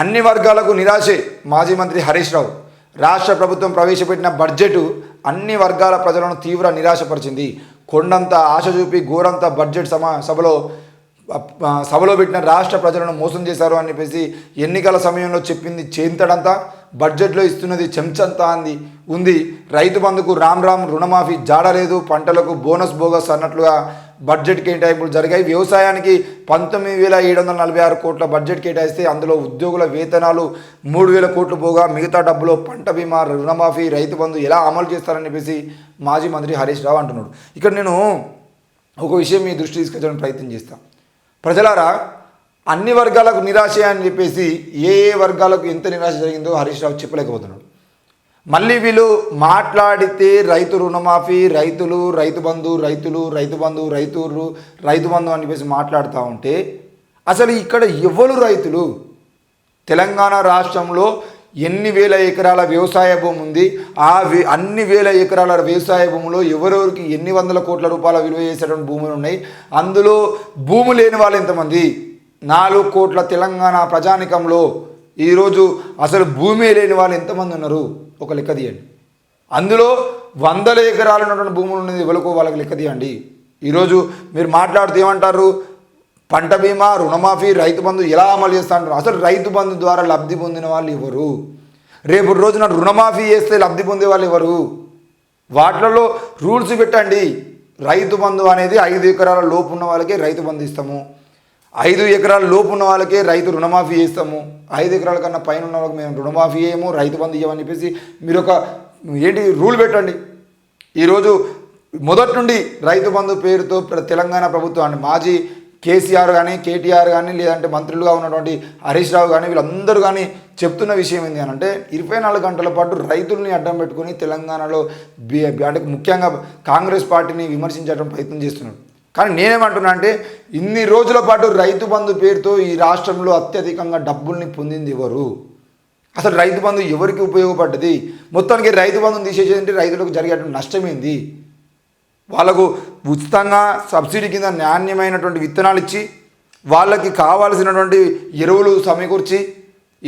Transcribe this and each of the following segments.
అన్ని వర్గాలకు నిరాశే మాజీ మంత్రి హరీష్ రావు. రాష్ట్ర ప్రభుత్వం ప్రవేశపెట్టిన బడ్జెట్ అన్ని వర్గాల ప్రజలను తీవ్ర నిరాశపరిచింది. కొండంత ఆశ చూపి ఘోరంత బడ్జెట్ సమా సభలో సభలో పెట్టిన రాష్ట్ర ప్రజలను మోసం చేశారు అని చెప్పేసి ఎన్నికల సమయంలో చెప్పింది చేంతడంతా. బడ్జెట్లో ఇస్తున్నది చెంచంతా అంది ఉంది. రైతు బంధుకు రామ్ రామ్ రుణమాఫీ జాడలేదు పంటలకు బోనస్ బోగస్ అన్నట్లుగా బడ్జెట్ కేటాయింపులు జరిగాయి. వ్యవసాయానికి పంతొమ్మిది వేల ఏడు వందల నలభై ఆరు కోట్ల బడ్జెట్ కేటాయిస్తే అందులో ఉద్యోగుల వేతనాలు మూడు వేల కోట్లు పోగా మిగతా డబ్బులో పంట బీమా రుణమాఫీ రైతు బంధు ఎలా అమలు చేస్తారని చెప్పేసి మాజీ మంత్రి హరీష్ రావు అంటున్నాడు. ఇక్కడ నేను ఒక విషయం మీ దృష్టి తీసుకొచ్చడానికి ప్రయత్నం చేస్తాను ప్రజలారా అన్ని వర్గాలకు నిరాశ అని చెప్పేసి ఏ ఏ వర్గాలకు ఎంత నిరాశ జరిగిందో హరీష్ రావు చెప్పలేకపోతున్నాడు. మళ్ళీ వీళ్ళు మాట్లాడితే రైతు రుణమాఫీ రైతులు రైతు బంధు రైతులు రైతు బంధు రైతులు రైతు బంధు అని చెప్పేసి మాట్లాడుతూ ఉంటే అసలు ఇక్కడ ఎవరు రైతులు? తెలంగాణ రాష్ట్రంలో ఎన్ని వేల ఎకరాల వ్యవసాయ భూమి ఉంది? ఆ అన్ని వేల ఎకరాల వ్యవసాయ భూమిలో ఎవరెవరికి ఎన్ని వందల కోట్ల రూపాయల విలువ చేసేటువంటి భూములు ఉన్నాయి? అందులో భూమి లేని వాళ్ళు ఎంతమంది? నాలుగు కోట్ల తెలంగాణ ప్రజానికంలో ఈరోజు అసలు భూమి లేని వాళ్ళు ఎంతమంది ఉన్నారు? ఒక లెక్క తీయండి. అందులో వందల ఎకరాలు ఉన్నటువంటి భూములు ఉన్నది ఎవరికో వాళ్ళకి లెక్క తీయండి. ఈరోజు మీరు మాట్లాడుతూ ఏమంటారు? పంట బీమా రుణమాఫీ రైతు బంధు ఎలా అమలు చేస్తా అంటారు అసలు రైతు బంధు ద్వారా లబ్ధి పొందిన వాళ్ళు ఎవరు? రేపు రోజున రుణమాఫీ చేస్తే లబ్ధి పొందే వాళ్ళు ఎవరు? వాటిలలో రూల్స్ పెట్టండి. రైతు బంధు అనేది ఐదు ఎకరాల లోపు ఉన్న వాళ్ళకే రైతు బంధు ఇస్తాము. ఐదు ఎకరాల లోపు ఉన్న వాళ్ళకే రైతు రుణమాఫీ చేస్తాము. ఐదు ఎకరాల కన్నా పైన ఉన్న వాళ్ళకి మేము రుణమాఫీ చేయము రైతు బంధు ఇవ్వమని చెప్పేసి మీరు ఒక ఏంటి రూల్ పెట్టండి. ఈరోజు మొదటి నుండి రైతు బంధు పేరుతో ప్ర- తెలంగాణ ప్రభుత్వాన్ని మాజీ కేసీఆర్ కానీ కేటీఆర్ కానీ లేదంటే మంత్రులుగా ఉన్నటువంటి హరీష్ రావు కానీ వీళ్ళందరూ కానీ చెప్తున్న విషయం ఏంటి అని అంటే ఇరవై నాలుగు గంటల పాటు రైతుల్ని అడ్డం పెట్టుకొని తెలంగాణలో అంటే ముఖ్యంగా కాంగ్రెస్ పార్టీని విమర్శించడం ప్రయత్నం చేస్తున్నాడు. కానీ నేనేమంటున్నా అంటే ఇన్ని రోజుల పాటు రైతు బంధు పేరుతో ఈ రాష్ట్రంలో అత్యధికంగా డబ్బుల్ని పొందింది ఎవరు? అసలు రైతు బంధు ఎవరికి ఉపయోగపడ్డది? మొత్తానికి రైతు బంధుని తీసేసేదంటే రైతులకు జరిగేటువంటి నష్టమేంది? వాళ్ళకు ఉచితంగా సబ్సిడీ కింద నాణ్యమైనటువంటి విత్తనాలు ఇచ్చి వాళ్ళకి కావాల్సినటువంటి ఎరువులు సమకూర్చి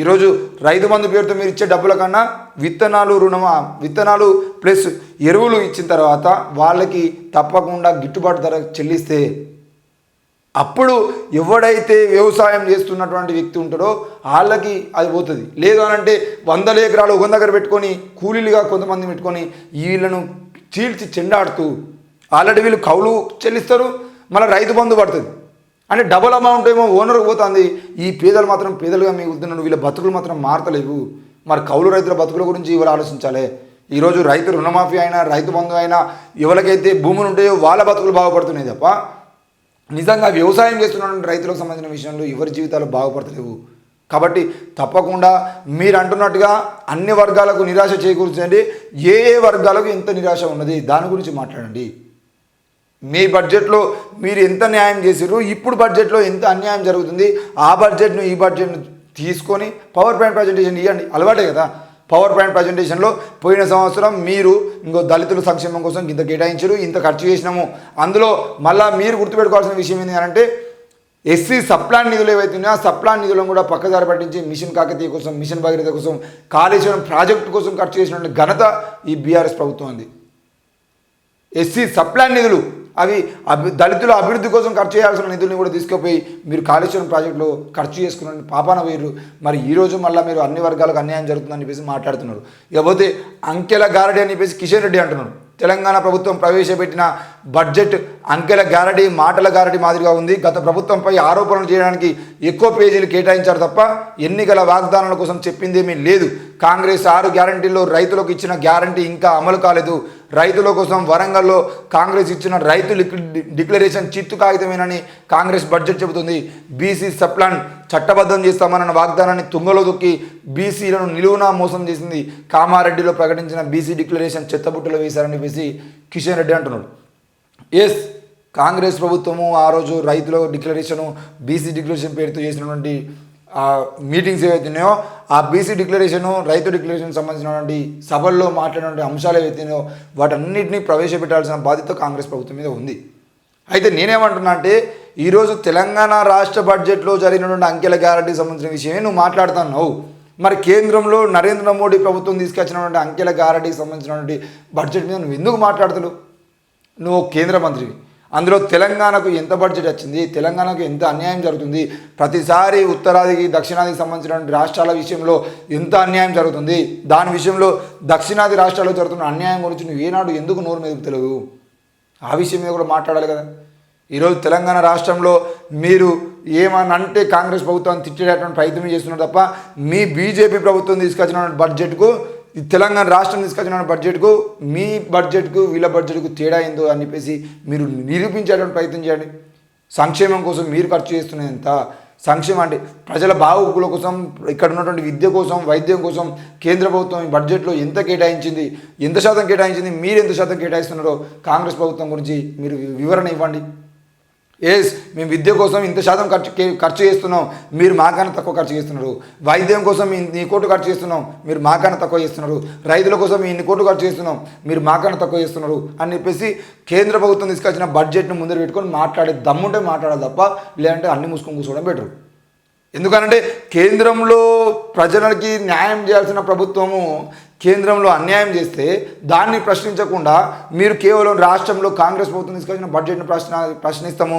ఈరోజు రైతు బంధు పేరుతో మీరు ఇచ్చే డబ్బుల కన్నా విత్తనాలు రుణం విత్తనాలు ప్లస్ ఎరువులు ఇచ్చిన తర్వాత వాళ్ళకి తప్పకుండా గిట్టుబాటు ధర చెల్లిస్తే అప్పుడు ఎవడైతే వ్యవసాయం చేస్తున్నటువంటి వ్యక్తి ఉంటాడో వాళ్ళకి అది పోతుంది. లేదు అని అంటే వందల ఎకరాలు ఒక దగ్గర పెట్టుకొని కూలీలుగా కొంతమంది పెట్టుకొని వీళ్ళను చీల్చి చెండాడుతూ ఆల్రెడీ వీళ్ళు కౌలు చెల్లిస్తారు మళ్ళీ రైతు బంధు పడుతుంది. అంటే డబుల్ అమౌంట్ ఏమో ఓనర్కి పోతుంది. ఈ పేదలు మాత్రం పేదలుగా మిగులుతున్నాడు వీళ్ళ బతుకులు మాత్రం మారతలేవు. మరి కౌలు రైతుల బతుకుల గురించి ఇవాళ ఆలోచించాలి. ఈరోజు రైతు రుణమాఫీ అయినా రైతు బంధు అయినా ఎవరికైతే భూములు ఉంటాయో వాళ్ళ బతుకులు బాగుపడుతున్నాయి తప్ప నిజంగా వ్యవసాయం చేస్తున్నటువంటి రైతులకు సంబంధించిన విషయంలో ఎవరి జీవితాలు బాగుపడతలేవు. కాబట్టి తప్పకుండా మీరు అంటున్నట్టుగా అన్ని వర్గాలకు నిరాశ చేకూర్చండి. ఏ ఏ వర్గాలకు ఎంత నిరాశ ఉన్నది దాని గురించి మాట్లాడండి. మీ బడ్జెట్లో మీరు ఎంత న్యాయం చేసిర్రు ఇప్పుడు బడ్జెట్లో ఎంత అన్యాయం జరుగుతుంది ఆ బడ్జెట్ను ఈ బడ్జెట్ను తీసుకొని పవర్ పాయింట్ ప్రజెంటేషన్ ఇవ్వండి అలవాటే కదా. పవర్ పాయింట్ ప్రజెంటేషన్లో పోయిన సంవత్సరం మీరు ఇంకో దళితుల సంక్షేమం కోసం ఇంత కేటాయించారు ఇంత ఖర్చు చేసినాము. అందులో మళ్ళీ మీరు గుర్తుపెట్టుకోవాల్సిన విషయం ఏంటి అని అంటే ఎస్సీ సప్లాన్ నిధులు ఏవైతే ఉన్నాయో ఆ సప్లాన్ నిధులను కూడా పక్కదారి పట్టించి మిషన్ కాకతీయ కోసం మిషన్ భగీరథ కోసం కాళేశ్వరం ప్రాజెక్టు కోసం ఖర్చు చేసినటువంటి ఘనత ఈ బీఆర్ఎస్ ప్రభుత్వం ఉంది ఎస్సీ సప్లాన్ నిధులు అవి అభి దళితుల అభివృద్ధి కోసం ఖర్చు చేయాల్సిన నిధుల్ని కూడా తీసుకుపోయి మీరు కాళేశ్వరం ప్రాజెక్టులో ఖర్చు చేసుకున్న పాపాన వేరు మరి ఈరోజు మళ్ళీ మీరు అన్ని వర్గాలకు అన్యాయం జరుగుతుందని చెప్పేసి మాట్లాడుతున్నారు. ఇకపోతే అంకెల గారడి అని చెప్పేసి కిషన్ రెడ్డి అంటున్నారు. తెలంగాణ ప్రభుత్వం ప్రవేశపెట్టిన బడ్జెట్ అంకెల గారడి మాటల గారడి మాదిరిగా ఉంది. గత ప్రభుత్వంపై ఆరోపణలు చేయడానికి ఎక్కువ పేజీలు కేటాయించారు తప్ప ఎన్నికల వాగ్దానాల కోసం చెప్పిందేమీ లేదు. కాంగ్రెస్ ఆరు గ్యారంటీల్లో రైతులకు ఇచ్చిన గ్యారంటీ ఇంకా అమలు కాలేదు. రైతుల కోసం వరంగల్లో కాంగ్రెస్ ఇచ్చిన రైతు డిక్లరేషన్ చిత్తు కాగితమేనని కాంగ్రెస్ బడ్జెట్ చెబుతుంది. బీసీ సప్లాన్ చట్టబద్ధం చేస్తామన్న వాగ్దానాన్ని తుంగలో దొక్కి బీసీలను నిలువునా మోసం చేసింది. కామారెడ్డిలో ప్రకటించిన బీసీ డిక్లరేషన్ చెత్తబుట్టలో వేశారని చెప్పేసి కిషన్ రెడ్డి అంటున్నాడు. ఎస్ కాంగ్రెస్ ప్రభుత్వము ఆ రోజు రైతుల డిక్లరేషను బీసీ డిక్లరేషన్ పేరుతో చేసినటువంటి మీటింగ్స్ ఏవైతే ఉన్నాయో ఆ బీసీ డిక్లరేషను రైతు డిక్లరేషన్ సంబంధించినటువంటి సభల్లో మాట్లాడినటువంటి అంశాలు ఏవైతున్నాయో వాటన్నింటినీ ప్రవేశపెట్టాల్సిన బాధ్యత కాంగ్రెస్ ప్రభుత్వం మీద ఉంది. అయితే నేనేమంటున్నా అంటే ఈరోజు తెలంగాణ రాష్ట్ర బడ్జెట్లో జరిగినటువంటి అంకెల గ్యారంటీ సంబంధించిన విషయమే నువ్వు మాట్లాడుతున్నావు. మరి కేంద్రంలో నరేంద్ర మోడీ ప్రభుత్వం తీసుకొచ్చినటువంటి అంకెల గ్యారంటీకి సంబంధించినటువంటి బడ్జెట్ మీద నువ్వు ఎందుకు మాట్లాడుతున్నావు? నువ్వు కేంద్ర మంత్రివి. అందులో తెలంగాణకు ఎంత బడ్జెట్ వచ్చింది తెలంగాణకు ఎంత అన్యాయం జరుగుతుంది ప్రతిసారి ఉత్తరాదికి దక్షిణాదికి సంబంధించినటువంటి రాష్ట్రాల విషయంలో ఎంత అన్యాయం జరుగుతుంది దాని విషయంలో దక్షిణాది రాష్ట్రాల్లో జరుగుతున్న అన్యాయం గురించి నువ్వు ఏనాడు ఎందుకు నోరు మెదుపుతలేవు ఆ విషయం మీద కూడా మాట్లాడాలి కదా. ఈరోజు తెలంగాణ రాష్ట్రంలో మీరు ఏమని అంటే కాంగ్రెస్ ప్రభుత్వాన్ని తిట్టేటటువంటి ప్రయత్నం చేస్తున్నారు తప్ప మీ బీజేపీ ప్రభుత్వం తీసుకొచ్చిన బడ్జెట్కు తెలంగాణ రాష్ట్రం తీసుకొచ్చిన బడ్జెట్కు మీ బడ్జెట్కు వీళ్ళ బడ్జెట్కు తేడా ఏందో అని చెప్పేసి మీరు నిరూపించేటువంటి ప్రయత్నం చేయండి. సంక్షేమం కోసం మీరు ఖర్చు చేస్తున్నది ఎంత సంక్షేమం అంటే ప్రజల బాగోగుల కోసం ఇక్కడ ఉన్నటువంటి విద్య కోసం వైద్యం కోసం కేంద్ర ప్రభుత్వం ఈ బడ్జెట్లో ఎంత కేటాయించింది ఎంత శాతం కేటాయించింది మీరు ఎంత శాతం కేటాయిస్తున్నారో కాంగ్రెస్ ప్రభుత్వం గురించి మీరు వివరణ ఇవ్వండి. ఏస్ మేము విద్య కోసం ఇంత శాతం ఖర్చు ఖర్చు చేస్తున్నాం. మీరు మాకన్నా తక్కువ ఖర్చు చేస్తున్నారు. వైద్యం కోసం ఇన్ని కోట్లు ఖర్చు చేస్తున్నాం. మీరు మాకన్నా తక్కువ చేస్తున్నారు. రైతుల కోసం ఇన్ని కోట్లు ఖర్చు చేస్తున్నాం. మీరు మాకన్నా తక్కువ చేస్తున్నారు అని చెప్పేసి కేంద్ర ప్రభుత్వం తీసుకొచ్చిన బడ్జెట్ను ముందర పెట్టుకొని మాట్లాడే దమ్ముంటే మాట్లాడాలి తప్ప లేదంటే అన్ని మూసుకొని కూర్చోవడం బెటర్. ఎందుకంటే కేంద్రంలో ప్రజలకి న్యాయం చేయాల్సిన ప్రభుత్వము కేంద్రంలో అన్యాయం చేస్తే దాన్ని ప్రశ్నించకుండా మీరు కేవలం రాష్ట్రంలో కాంగ్రెస్ ప్రభుత్వం తీసుకొచ్చిన బడ్జెట్ను ప్రశ్న ప్రశ్నిస్తాము.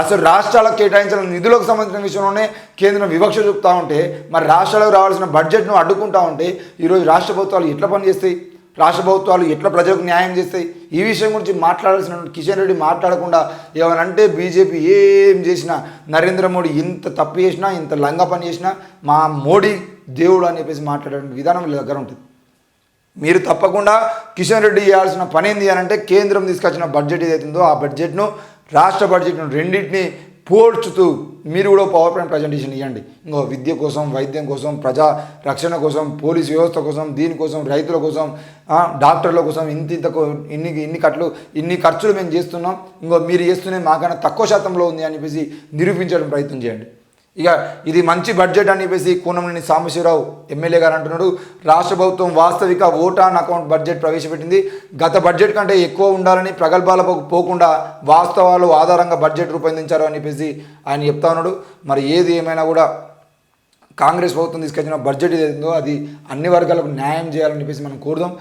అసలు రాష్ట్రాలకు కేటాయించిన నిధులకు సంబంధించిన విషయంలోనే కేంద్రం వివక్ష చూపుతూ ఉంటే మరి రాష్ట్రాలకు రావాల్సిన బడ్జెట్ను అడ్డుకుంటా ఉంటే ఈరోజు రాష్ట్ర ప్రభుత్వాలు ఎట్లా పనిచేస్తాయి? రాష్ట్ర ప్రభుత్వాలు ఎట్లా ప్రజలకు న్యాయం చేస్తాయి ఈ విషయం గురించి మాట్లాడాల్సిన కిషన్ రెడ్డి మాట్లాడకుండా ఏమనంటే బీజేపీ ఏం చేసినా నరేంద్ర మోడీ ఇంత తప్పు చేసినా ఇంత లంగ పని చేసినా మా మోడీ దేవుడు అని చెప్పేసి మాట్లాడే విధానం వీళ్ళ దగ్గర ఉంటుంది. మీరు తప్పకుండా కిషన్ రెడ్డి చేయాల్సిన పని ఏంది అని అంటే కేంద్రం తీసుకొచ్చిన బడ్జెట్ ఏదైతుందో ఆ బడ్జెట్ను రాష్ట్ర బడ్జెట్ను రెండింటిని పోల్చుతూ మీరు కూడా పవర్ పాయింట్ ప్రజెంటేషన్ ఇవ్వండి ఇంకో విద్య కోసం వైద్యం కోసం ప్రజా రక్షణ కోసం పోలీస్ వ్యవస్థ కోసం దీనికోసం రైతుల కోసం డాక్టర్ల కోసం ఇంత ఇంత ఇన్ని ఇన్ని కట్లు ఇన్ని ఖర్చులు మేము చేస్తున్నాం. ఇంకో మీరు చేస్తూనే మాకన్నా తక్కువ శాతంలో ఉంది అని చెప్పేసి నిరూపించడం ప్రయత్నం చేయండి. ఇక ఇది మంచి బడ్జెట్ అని చెప్పేసి కూనంనేని సాంబశివరావు ఎమ్మెల్యే గారు అంటున్నాడు. రాష్ట్ర ప్రభుత్వం వాస్తవిక ఓటాన్ అకౌంట్ బడ్జెట్ ప్రవేశపెట్టింది. గత బడ్జెట్ కంటే ఎక్కువ ఉండాలని ప్రగల్భాలకు పోకుండా వాస్తవాలు ఆధారంగా బడ్జెట్ రూపొందించారు అని చెప్పేసి ఆయన చెప్తా ఉన్నాడు. మరి ఏది ఏమైనా కూడా కాంగ్రెస్ ప్రభుత్వం తీసుకొచ్చిన బడ్జెట్ ఏదైందో అది అన్ని వర్గాలకు న్యాయం చేయాలని చెప్పేసి మనం కోరుదాం.